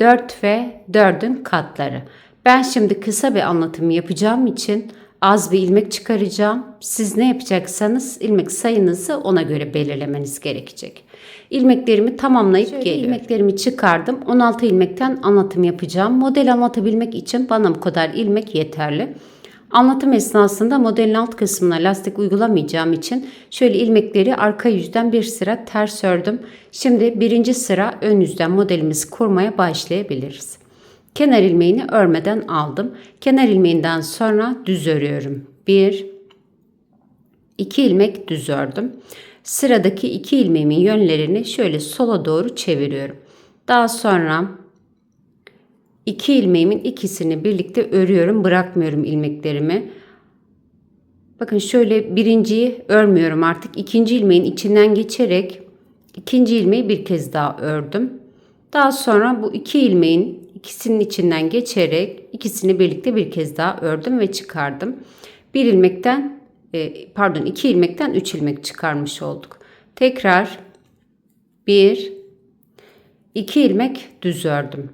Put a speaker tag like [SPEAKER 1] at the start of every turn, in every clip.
[SPEAKER 1] 4 ve 4'ün katları. Ben şimdi kısa bir anlatım yapacağım için az bir ilmek çıkaracağım. Siz ne yapacaksanız ilmek sayınızı ona göre belirlemeniz gerekecek. İlmeklerimi tamamlayıp
[SPEAKER 2] Şöyle
[SPEAKER 1] geliyorum. İlmeklerimi çıkardım. 16 ilmekten anlatım yapacağım. Model anlatabilmek için bana bu kadar ilmek yeterli. Anlatım esnasında modelin alt kısmına lastik uygulamayacağım için şöyle ilmekleri arka yüzden bir sıra ters ördüm. Şimdi birinci sıra ön yüzden modelimizi kurmaya başlayabiliriz. Kenar ilmeğini örmeden aldım. Kenar ilmeğinden sonra düz örüyorum. 1 2 ilmek düz ördüm. Sıradaki iki ilmeğimin yönlerini şöyle sola doğru çeviriyorum. Daha sonra iki ilmeğimin ikisini birlikte örüyorum. Bırakmıyorum ilmeklerimi. Bakın şöyle birinciyi örmüyorum artık. ikinci ilmeğin içinden geçerek ikinci ilmeği bir kez daha ördüm. Daha sonra bu iki ilmeğin ikisinin içinden geçerek ikisini birlikte bir kez daha ördüm ve çıkardım. Bir ilmekten e, pardon iki ilmekten üç ilmek çıkarmış olduk. Tekrar bir iki ilmek düz ördüm.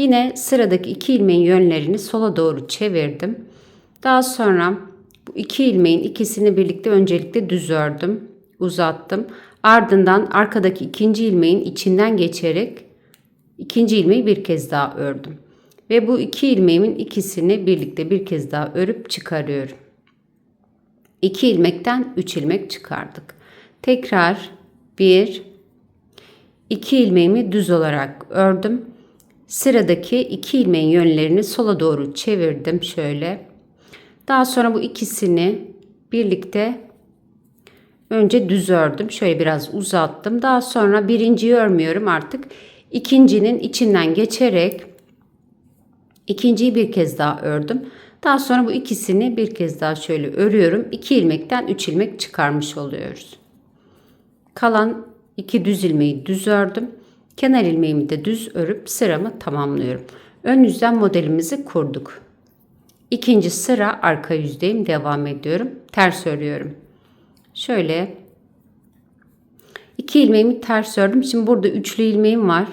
[SPEAKER 1] Yine sıradaki iki ilmeğin yönlerini sola doğru çevirdim. Daha sonra bu iki ilmeğin ikisini birlikte öncelikle düz ördüm, uzattım. Ardından arkadaki ikinci ilmeğin içinden geçerek ikinci ilmeği bir kez daha ördüm. Ve bu iki ilmeğimin ikisini birlikte bir kez daha örüp çıkarıyorum. 2 ilmekten 3 ilmek çıkardık. Tekrar 1 2 ilmeğimi düz olarak ördüm. Sıradaki 2 ilmeğin yönlerini sola doğru çevirdim şöyle. Daha sonra bu ikisini birlikte önce düz ördüm. Şöyle biraz uzattım. Daha sonra birinciyi örmüyorum artık. İkincinin içinden geçerek ikinciyi bir kez daha ördüm. Daha sonra bu ikisini bir kez daha şöyle örüyorum. 2 ilmekten 3 ilmek çıkarmış oluyoruz. Kalan 2 düz ilmeği düz ördüm. Kenar ilmeğimi de düz örüp sıramı tamamlıyorum. Ön yüzden modelimizi kurduk. İkinci sıra arka yüzdeyim. Devam ediyorum. Ters örüyorum. Şöyle 2 ilmeğimi ters ördüm. Şimdi burada üçlü ilmeğim var.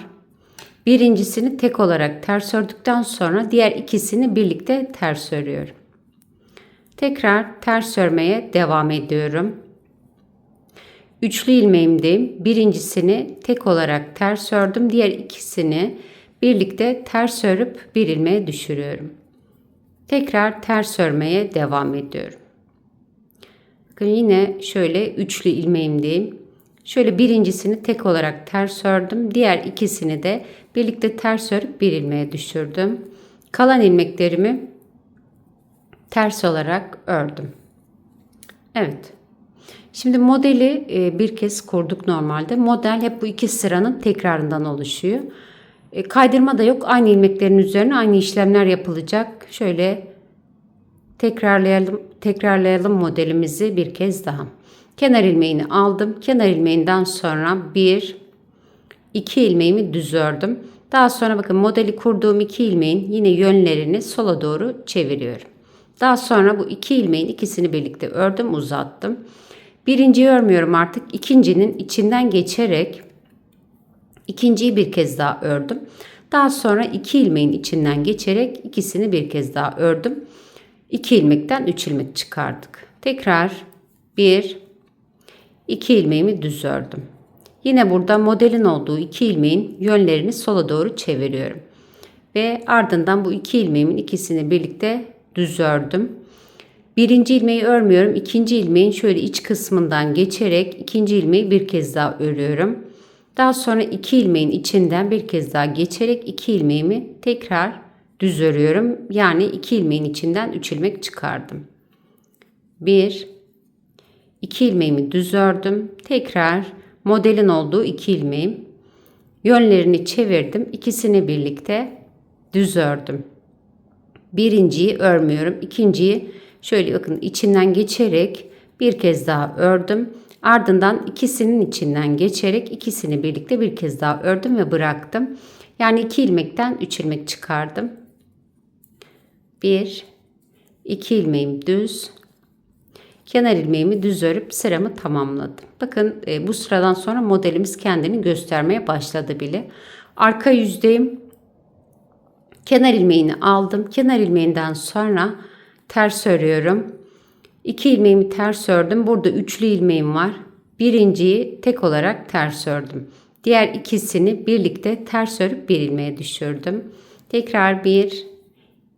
[SPEAKER 1] Birincisini tek olarak ters ördükten sonra diğer ikisini birlikte ters örüyorum. Tekrar ters örmeye devam ediyorum. Üçlü ilmeğimdeyim. Birincisini tek olarak ters ördüm. Diğer ikisini birlikte ters örüp bir ilmeğe düşürüyorum. Tekrar ters örmeye devam ediyorum. Bakın yine şöyle üçlü ilmeğimdeyim. Şöyle birincisini tek olarak ters ördüm. Diğer ikisini de birlikte ters örüp bir ilmeğe düşürdüm. Kalan ilmeklerimi ters olarak ördüm. Evet. Şimdi modeli e, bir kez kurduk normalde. Model hep bu iki sıranın tekrarından oluşuyor. E, kaydırma da yok. Aynı ilmeklerin üzerine aynı işlemler yapılacak. Şöyle tekrarlayalım tekrarlayalım modelimizi bir kez daha. Kenar ilmeğini aldım. Kenar ilmeğinden sonra bir, iki ilmeğimi düz ördüm. Daha sonra bakın modeli kurduğum iki ilmeğin yine yönlerini sola doğru çeviriyorum. Daha sonra bu iki ilmeğin ikisini birlikte ördüm, uzattım. Birinciyi örmüyorum artık. İkincinin içinden geçerek ikinciyi bir kez daha ördüm. Daha sonra iki ilmeğin içinden geçerek ikisini bir kez daha ördüm. İki ilmekten üç ilmek çıkardık. Tekrar bir, 2 ilmeğimi düz ördüm. Yine burada modelin olduğu 2 ilmeğin yönlerini sola doğru çeviriyorum. Ve ardından bu 2 ilmeğimin ikisini birlikte düz ördüm. Birinci ilmeği örmüyorum. ikinci ilmeğin şöyle iç kısmından geçerek ikinci ilmeği bir kez daha örüyorum. Daha sonra iki ilmeğin içinden bir kez daha geçerek iki ilmeğimi tekrar düz örüyorum. Yani iki ilmeğin içinden üç ilmek çıkardım. Bir, 2 ilmeğimi düz ördüm. Tekrar modelin olduğu 2 ilmeğim Yönlerini çevirdim. İkisini birlikte düz ördüm. Birinciyi örmüyorum. İkinciyi şöyle bakın içinden geçerek bir kez daha ördüm. Ardından ikisinin içinden geçerek ikisini birlikte bir kez daha ördüm ve bıraktım. Yani iki ilmekten üç ilmek çıkardım. Bir, iki ilmeğim düz. Kenar ilmeğimi düz örüp sıramı tamamladım. Bakın e, bu sıradan sonra modelimiz kendini göstermeye başladı bile. Arka yüzdeyim. Kenar ilmeğini aldım. Kenar ilmeğinden sonra ters örüyorum. İki ilmeğimi ters ördüm. Burada üçlü ilmeğim var. Birinciyi tek olarak ters ördüm. Diğer ikisini birlikte ters örüp bir ilmeğe düşürdüm. Tekrar bir,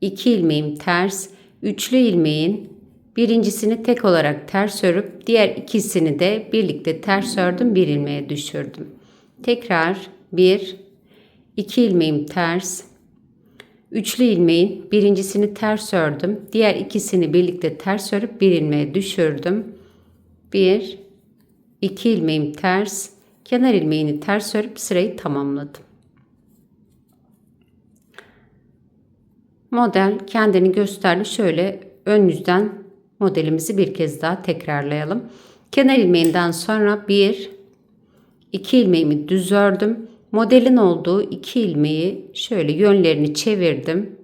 [SPEAKER 1] iki ilmeğim ters, üçlü ilmeğin birincisini tek olarak ters örüp diğer ikisini de birlikte ters ördüm, bir ilmeğe düşürdüm. Tekrar bir, iki ilmeğim ters, Üçlü ilmeğin birincisini ters ördüm. Diğer ikisini birlikte ters örüp bir ilmeğe düşürdüm. Bir, iki ilmeğim ters, kenar ilmeğini ters örüp sırayı tamamladım. Model kendini gösterdi. Şöyle ön yüzden modelimizi bir kez daha tekrarlayalım. Kenar ilmeğinden sonra bir, iki ilmeğimi düz ördüm. Modelin olduğu iki ilmeği şöyle yönlerini çevirdim.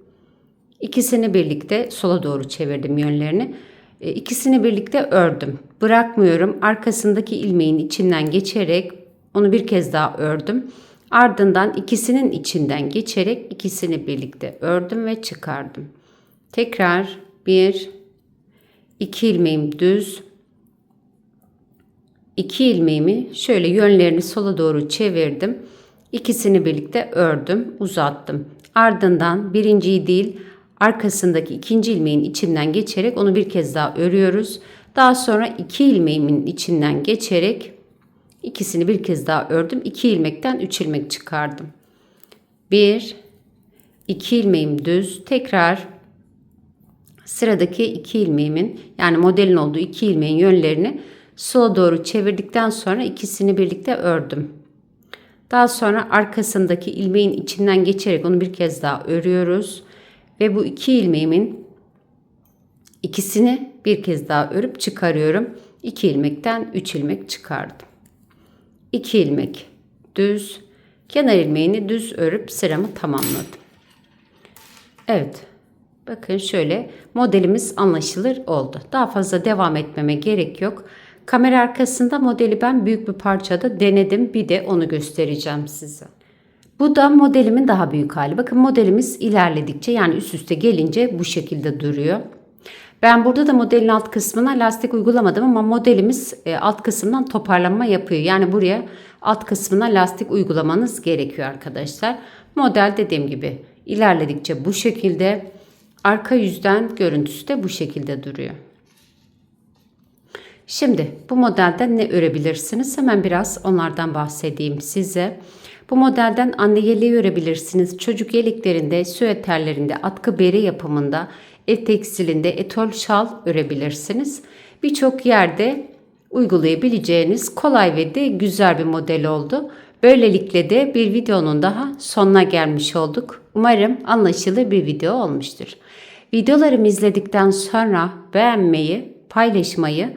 [SPEAKER 1] İkisini birlikte sola doğru çevirdim yönlerini. E, ikisini birlikte ördüm. Bırakmıyorum. Arkasındaki ilmeğin içinden geçerek onu bir kez daha ördüm. Ardından ikisinin içinden geçerek ikisini birlikte ördüm ve çıkardım. Tekrar bir, iki ilmeğim düz, iki ilmeğimi şöyle yönlerini sola doğru çevirdim. İkisini birlikte ördüm, uzattım. Ardından birinciyi değil, arkasındaki ikinci ilmeğin içinden geçerek onu bir kez daha örüyoruz. Daha sonra iki ilmeğimin içinden geçerek ikisini bir kez daha ördüm. İki ilmekten üç ilmek çıkardım. Bir, iki ilmeğim düz. Tekrar sıradaki iki ilmeğimin yani modelin olduğu iki ilmeğin yönlerini sola doğru çevirdikten sonra ikisini birlikte ördüm. Daha sonra arkasındaki ilmeğin içinden geçerek onu bir kez daha örüyoruz. Ve bu iki ilmeğimin ikisini bir kez daha örüp çıkarıyorum. 2 ilmekten 3 ilmek çıkardım. 2 ilmek düz, kenar ilmeğini düz örüp sıramı tamamladım. Evet. Bakın şöyle modelimiz anlaşılır oldu. Daha fazla devam etmeme gerek yok. Kamera arkasında modeli ben büyük bir parçada denedim. Bir de onu göstereceğim size. Bu da modelimin daha büyük hali. Bakın modelimiz ilerledikçe yani üst üste gelince bu şekilde duruyor. Ben burada da modelin alt kısmına lastik uygulamadım ama modelimiz e, alt kısmından toparlanma yapıyor. Yani buraya alt kısmına lastik uygulamanız gerekiyor arkadaşlar. Model dediğim gibi ilerledikçe bu şekilde arka yüzden görüntüsü de bu şekilde duruyor. Şimdi bu modelden ne örebilirsiniz? Hemen biraz onlardan bahsedeyim size. Bu modelden anne yeleği örebilirsiniz. Çocuk yeleklerinde, süeterlerinde, atkı bere yapımında, ev tekstilinde etol şal örebilirsiniz. Birçok yerde uygulayabileceğiniz kolay ve de güzel bir model oldu. Böylelikle de bir videonun daha sonuna gelmiş olduk. Umarım anlaşılır bir video olmuştur. Videolarımı izledikten sonra beğenmeyi, paylaşmayı,